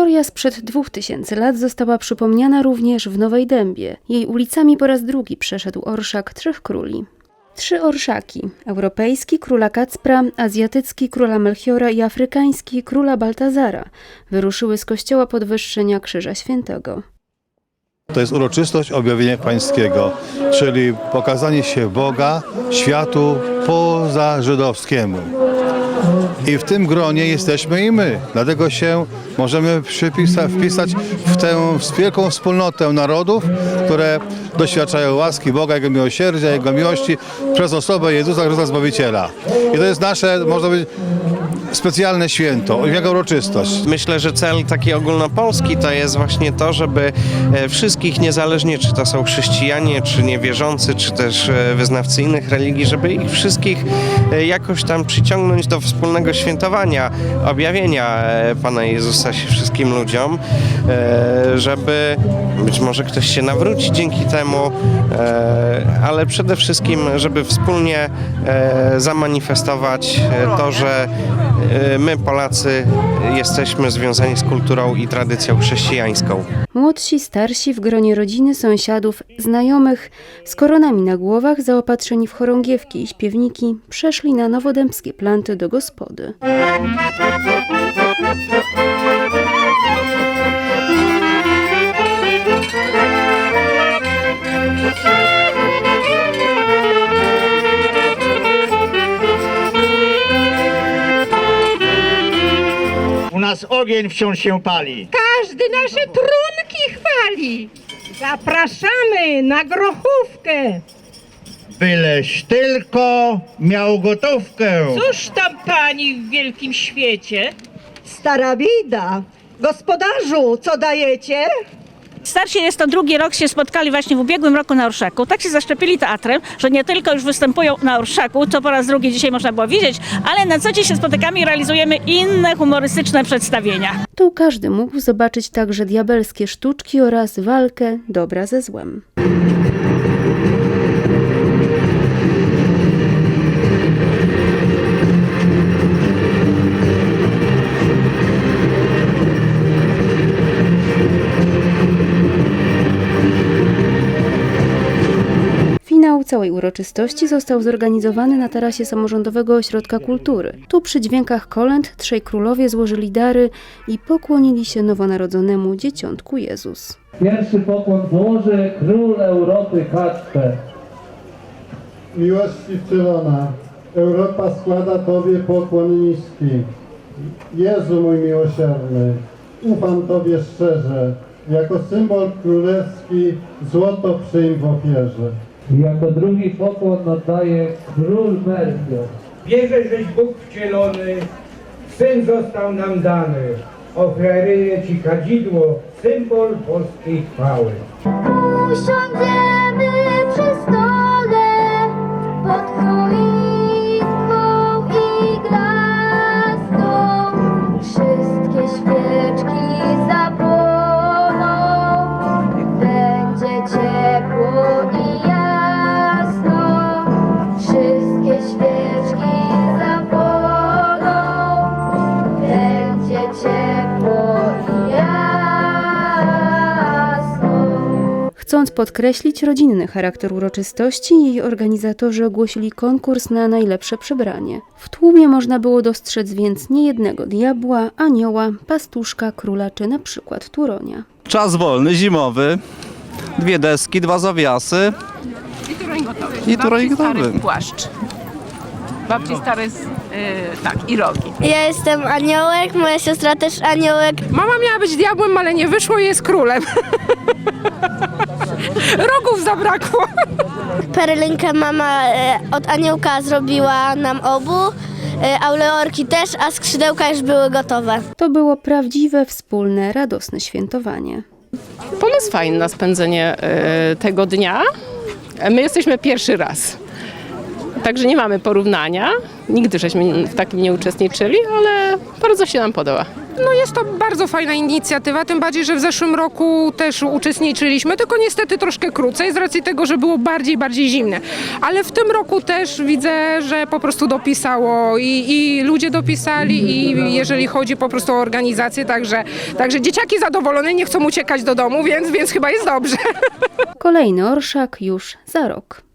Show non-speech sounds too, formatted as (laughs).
Historia sprzed dwóch tysięcy lat została przypomniana również w Nowej Dębie. Jej ulicami po raz drugi przeszedł orszak Trzech Króli. Trzy orszaki: europejski króla Kacpra, azjatycki króla Melchiora i afrykański króla Baltazara wyruszyły z kościoła podwyższenia Krzyża Świętego. To jest uroczystość objawienia pańskiego, czyli pokazanie się Boga światu poza żydowskiemu. I w tym gronie jesteśmy i my. Dlatego się możemy wpisać w tę wielką wspólnotę narodów, które doświadczają łaski Boga, Jego miłosierdzia, Jego miłości przez osobę Jezusa Chrystusa Zbawiciela. I to jest nasze, można powiedzieć, specjalne święto, jego uroczystość. Myślę, że cel taki ogólnopolski to jest właśnie to, żeby e, wszystkich, niezależnie czy to są chrześcijanie, czy niewierzący, czy też e, wyznawcy innych religii, żeby ich wszystkich e, jakoś tam przyciągnąć do wspólnego świętowania, objawienia Pana Jezusa się wszystkim ludziom, żeby być może ktoś się nawróci dzięki temu, ale przede wszystkim, żeby wspólnie zamanifestować to, że my Polacy jesteśmy związani z kulturą i tradycją chrześcijańską. Młodsi, starsi w gronie rodziny, sąsiadów, znajomych, z koronami na głowach, zaopatrzeni w chorągiewki i śpiewniki, przeszli na nowodębskie planty do gospody. Ogień wciąż się pali. Każdy nasze trunki chwali. Zapraszamy na grochówkę. Byleś tylko miał gotówkę. Cóż tam pani w wielkim świecie? Stara bida. Gospodarzu, co dajecie? Starsi jest to drugi rok się spotkali właśnie w ubiegłym roku na Orszaku. Tak się zaszczepili teatrem, że nie tylko już występują na Orszaku, co po raz drugi dzisiaj można było widzieć, ale na co dzień się spotykamy i realizujemy inne humorystyczne przedstawienia. Tu każdy mógł zobaczyć także diabelskie sztuczki oraz walkę dobra ze złem. Uroczystości został zorganizowany na tarasie Samorządowego Ośrodka Kultury. Tu przy dźwiękach kolęd trzej królowie złożyli dary i pokłonili się nowonarodzonemu dzieciątku Jezus. Pierwszy pokłon złoży król Europy Kacper. Miłości wcielona, Europa składa Tobie pokłon niski. Jezu mój miłosierny, ufam Tobie szczerze, jako symbol królewski złoto przyjm w ofierze. Jako drugi pokłon oddaje król Melchior. Wierzę, żeś Bóg wcielony, Syn został nam dany. Ofiaruję Ci kadzidło, symbol polskiej chwały. Usiądziemy Chcąc podkreślić rodzinny charakter uroczystości, jej organizatorzy ogłosili konkurs na najlepsze przebranie. W tłumie można było dostrzec więc niejednego diabła, anioła, pastuszka, króla czy na przykład turonia. Czas wolny, zimowy. Dwie deski, dwa zawiasy. I turoń gotowy. płaszcz. Babci stary, y, tak, i rogi. Ja jestem aniołek, moja siostra też aniołek. Mama miała być diabłem, ale nie wyszło i jest królem. (laughs) Rogów zabrakło. Perlynkę mama e, od aniołka zrobiła nam obu, e, auleorki też, a skrzydełka już były gotowe. To było prawdziwe, wspólne, radosne świętowanie. Pomysł fajny na spędzenie e, tego dnia. My jesteśmy pierwszy raz. Także nie mamy porównania. Nigdy żeśmy w takim nie uczestniczyli, ale bardzo się nam podoba. No jest to bardzo fajna inicjatywa, tym bardziej, że w zeszłym roku też uczestniczyliśmy, tylko niestety troszkę krócej z racji tego, że było bardziej, bardziej zimne. Ale w tym roku też widzę, że po prostu dopisało i, i ludzie dopisali i jeżeli chodzi po prostu o organizację, także, także dzieciaki zadowolone, nie chcą uciekać do domu, więc, więc chyba jest dobrze. Kolejny orszak już za rok.